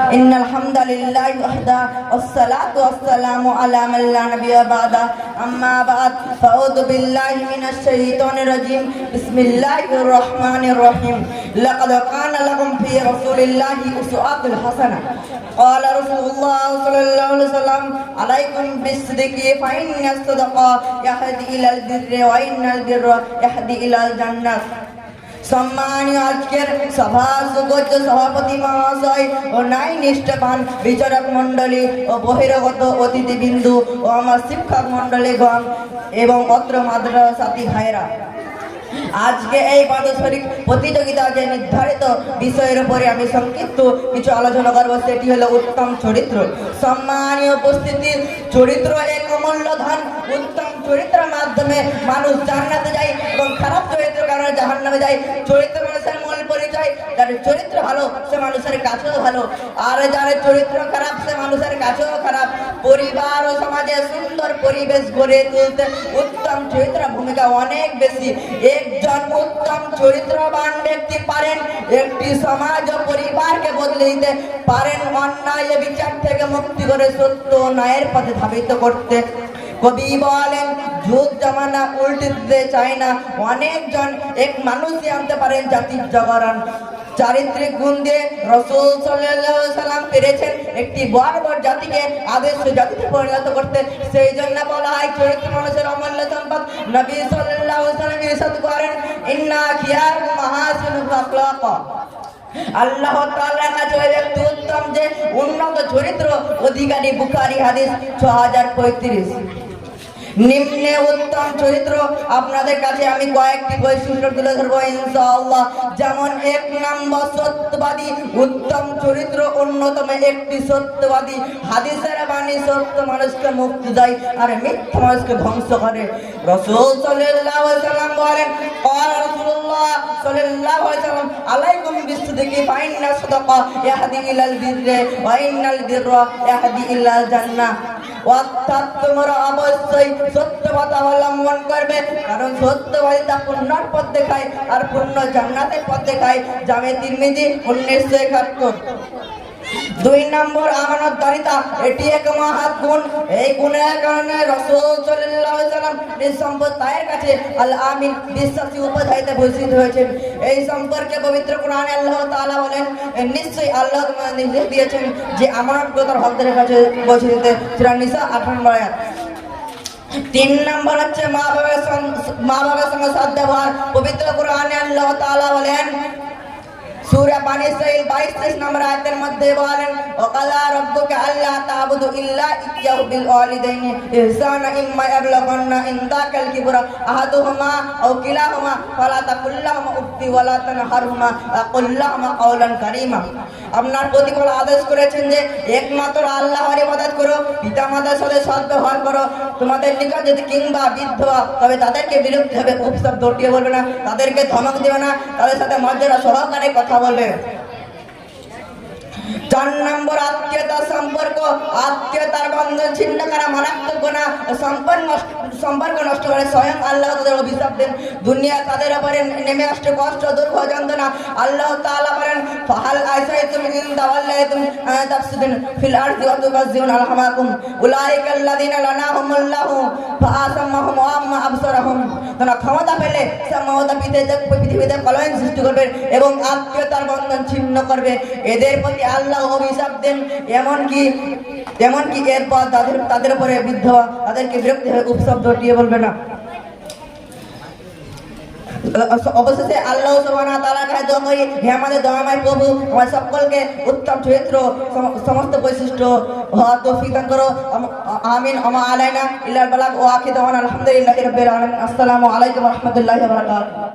إن الحمد لله وحده والصلاة والسلام على من لا نبي بعده. أما بعد فأعوذ بالله من الشيطان الرجيم. بسم الله الرحمن الرحيم. لقد كان لكم في رسول الله أسوة حسنة. قال رسول الله صلى الله عليه وسلم عليكم بالصدق فإن الصدق يهدي إلى البر وإن البر يهدي إلى الجنة. সম্মানীয় আজকের সভা সুগত সভাপতি মহাশয় ও নাই নিষ্ঠাবান বিচারক মণ্ডলী ও বহিরাগত অতিথিবিন্দু ও আমার শিক্ষক মণ্ডলীগণ এবং অত্র মাদ্রাসাথী ভাইরা আজকে এই পাদশরিক প্রতিযোগিতা যে নির্ধারিত বিষয়ের উপরে আমি সংক্ষিপ্ত কিছু আলোচনা করব, সেটি হলো উত্তম চরিত্র। সম্মানীয় উপস্থিতি, চরিত্র এক অমূল্য ধন। উত্তম চরিত্রের মাধ্যমে মানুষ জান্নাতে যায় এবং খারাপ চরিত্রের কারণে জাহান্নামে যায়, চরিত্র মানুষের মূল পরিচয় যার চরিত্র ভালো, সে মানুষের কাছেও ভালো। আর যার চরিত্র খারাপ, সে মানুষের কাছেও খারাপ। পরিবার ও সমাজে সুন্দর পরিবেশ গড়ে তুলতে উত্তম চরিত্র ভূমিকা অনেক বেশি। একজন উত্তম চরিত্রবান ব্যক্তি পারেন, একটি সমাজ ও পরিবারকে বদলে দিতে পারেন। অন্যায় বিচার থেকে মুক্তি করে সত্য ন্যায়ের পথে ধাবিত করতে কবি বলেন যুগ জামানা উল্টে দিতে চায় না। অনেকজন এক মানুষই আনতে পারেন জাতির জগরণ। চারিত্রিক গুণ দিয়ে রসুল সাল্লাম পেরেছেন একটি বর্বর জাতিকে, আদর্শ জাতিতে পরিণত করতে। সেই জন্য বলা হয়, চরিত্র মানুষের অমূল্য সম্পদ নবী আলাইহি সাল্লাম ইরশাদ করেন, ইন্না খিয়ার মাহাসিন আল্লাহ তাআলার কাছে ওই ব্যক্তি উত্তম যে উন্নত চরিত্র। অধিকারী বুখারী হাদিস ছ হাজার পঁয়ত্রিশ। নিম্নে উত্তম চরিত্র আপনাদের কাছে আমি কয়েকটি বৈশিষ্ট্য তুলে ধরবো, ইনশাআল্লাহ। যেমন, এক নম্বর সত্যবাদী, উত্তম চরিত্র, অন্যতম একটি সত্যবাদী। হাদিসের বাণী, সত্য মানুষকে মুক্তি দেয় আর মিথ্যা মানুষকে ধ্বংস করে। রসুল সাল্লাল্লাহু আলাইহি ওয়াসাল্লাম বলেন রাসূলুল্লাহ সাল্লাল্লাহু আলাইহি ওয়াসাল্লাম আলাইকুম عليه وسلم عليكم بالصدق فإن الصدق يهدي إلى البر وإن البر يهدي إلى الجنة অর্থাৎ তোমরা অবশ্যই সত্যবাদ অবলম্বন করবে কারণ সত্যবাদী তা পুণ্যর পথ দেখায় আর পুণ্য জান্নাতের পথ দেখায় জামে তিরমিজি উনিশশো একাত্তর দুই নম্বর আমানতদারিতা এটি এক মহাত গুণ। এই গুণের কারণে রসুল সাল্লাম নিঃসম্পদ তায়ের কাছে আল আমিন বিশ্বাসী উপাধ্যায়তে ভূষিত হয়েছেন। এই সম্পর্কে পবিত্র কোরআনে আল্লাহ তাআলা বলেন নিশ্চয়ই আল্লাহ তোমাদের নির্দেশ দিয়েছেন যে আমানতদাতার হকদের কাছে পৌঁছে দিতে। নিসা 18 নম্বর আয়াত। তিন নম্বর হচ্ছে মা বাবার মা বাবার সঙ্গে সৎ ব্যবহার পবিত্র কোরআনে আল্লাহ তাআলা বলেন সূরা বানি ইসরাইল 22 23 নম্বর আয়াতের মধ্যে বলেন ওকালা রব্বুকা আল্লা ইল্লা ইয়্যাহু বিল ওয়ালিদাইনি ইহসানা ইম্মা ইয়াবলুগান্না ইনদাকাল কিবরা আহাদুহুমা আও কিলাহুমা ফালা তাকুল লাহুমা উফফি ওয়ালা তানহারহুমা ওয়া কুল লাহুমা কাওলান আপনার প্রতিপাল আদেশ করেছেন যে একমাত্র আল্লাহর ইবাদত করো পিতামাতার সাথে সৎ ব্যবহার করো। তোমাদের নিকট যদি কিংবা হয়, তবে তাদেরকে বিরক্তি হবে। উপসব দটিয়ে বলবে না তাদেরকে ধমক দেবে না তাদের সাথে মর্যাদা সহকারে কথা বলবে। চার নম্বর আত্মীয়তার সম্পর্ক আত্মীয়তার বন্ধন ছিন্ন করা মারাত্মক গোনা সম্পর্ক সম্পর্ক নষ্ট করে স্বয়ং আল্লাহ তাদের অভিশাপ দেন। দুনিয়া তাদের উপরে নেমে আসছে কষ্ট দুর্ভ যন্ত্রণা। আল্লাহ তালা বলেন, ফাহাল আসাইতুম ইন তাওয়াল্লাইতুম তাফসিদুন ফিল আরদি ওয়া তুবাযিরুন আলহামাকুম উলাইকাল্লাযিনা লানাহুমুল্লাহু ফাআসাম্মাহুম ওয়া আম্মা আবসারাহুম। তারা ক্ষমতা পেলে সে পিতে পৃথিবীতে কলঙ্ক সৃষ্টি করবে এবং আত্মীয়তার বন্ধন ছিন্ন করবে। এদের প্রতি আল্লাহ অভিশাপ দেন, এমনকি এমনকি এরপর তাদের তাদের উপরে বৃদ্ধ তাদেরকে বিরক্তি হয়ে উপসব দটিয়ে বলবে না। অবশেষে আল্লাহ ওয়া তাআলার কাছে দোয়া করি, হে আমাদের দয়াময় প্রভু, আমার সকলকে উত্তম চরিত্র সম- সমস্ত বৈশিষ্ট্য হওয়া তৌফিক দান করো। আমিন, আমা আলাইনা ইল্লাল বালাগ ওয়া আখির দাওয়ানা আলহামদুলিল্লাহি রাব্বিল আলামিন। আসসালামু আলাইকুম রাহমাতুল্লাহি বারাকাতুহু।